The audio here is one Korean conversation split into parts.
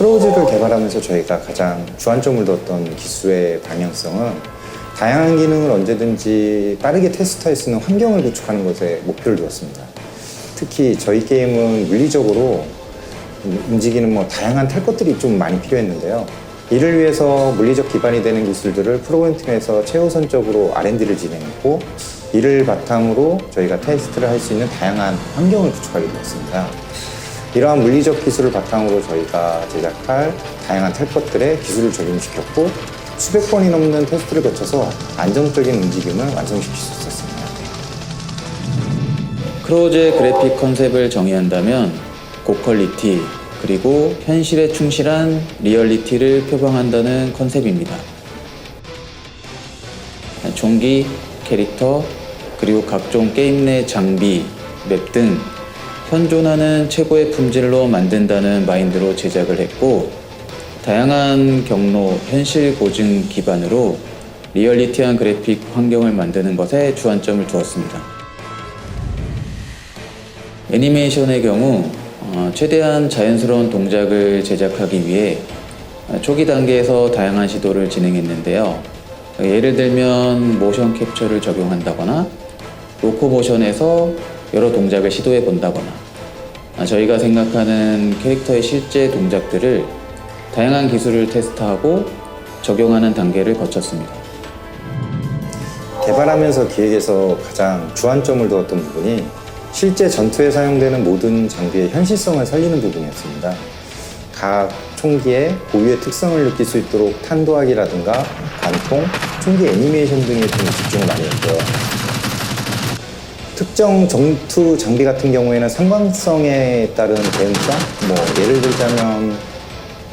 크로즈를 개발하면서 저희가 가장 주안점을 뒀던 기술의 방향성은 다양한 기능을 언제든지 빠르게 테스트할 수 있는 환경을 구축하는 것에 목표를 두었습니다. 특히 저희 게임은 물리적으로 움직이는 뭐 다양한 탈 것들이 좀 많이 필요했는데요. 이를 위해서 물리적 기반이 되는 기술들을 프로그램 팀에서 최우선적으로 R&D를 진행했고 이를 바탕으로 저희가 테스트를 할 수 있는 다양한 환경을 구축하게 되었습니다. 이러한 물리적 기술을 바탕으로 저희가 제작할 다양한 탈 것들에 기술을 적용시켰고 수백 번이 넘는 테스트를 거쳐서 안정적인 움직임을 완성시킬 수 있었습니다. 크로즈의 그래픽 컨셉을 정의한다면 고퀄리티 그리고 현실에 충실한 리얼리티를 표방한다는 컨셉입니다. 종기, 캐릭터, 그리고 각종 게임 내 장비, 맵 등 현존하는 최고의 품질로 만든다는 마인드로 제작을 했고 다양한 경로, 현실 고증 기반으로 리얼리티한 그래픽 환경을 만드는 것에 주안점을 두었습니다. 애니메이션의 경우 어, 최대한 자연스러운 동작을 제작하기 위해 어, 초기 단계에서 다양한 시도를 진행했는데요. 어, 예를 들면 모션 캡처를 적용한다거나 로코모션에서 여러 동작을 시도해 본다거나 아, 저희가 생각하는 캐릭터의 실제 동작들을 다양한 기술을 테스트하고 적용하는 단계를 거쳤습니다. 개발하면서 기획에서 가장 주안점을 두었던 부분이 실제 전투에 사용되는 모든 장비의 현실성을 살리는 부분이었습니다. 각 총기의 고유의 특성을 느낄 수 있도록 탄도하기라든가 관통, 총기 애니메이션 등에 좀 집중을 많이 했고요. 특정 전투 장비 같은 경우에는 상관성에 따른 대응성, 뭐 예를 들자면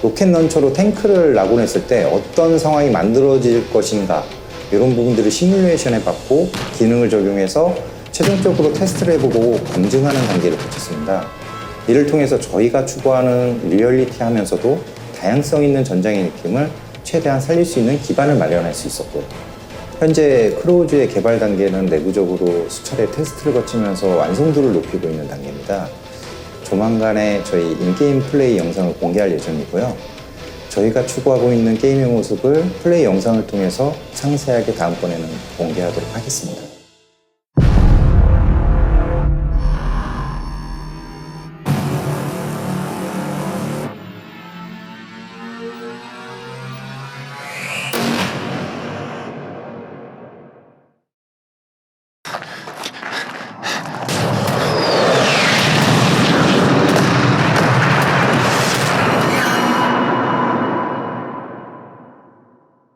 로켓 런처로 탱크를 낙원했을 때 어떤 상황이 만들어질 것인가 이런 부분들을 시뮬레이션에 받고 기능을 적용해서 최종적으로 테스트를 해보고 검증하는 단계를 거쳤습니다. 이를 통해서 저희가 추구하는 리얼리티 하면서도 다양성 있는 전장의 느낌을 최대한 살릴 수 있는 기반을 마련할 수 있었고요. 현재 크로우즈의 개발 단계는 내부적으로 수차례 테스트를 거치면서 완성도를 높이고 있는 단계입니다. 조만간에 저희 인게임 플레이 영상을 공개할 예정이고요. 저희가 추구하고 있는 게임의 모습을 플레이 영상을 통해서 상세하게 다음번에는 공개하도록 하겠습니다.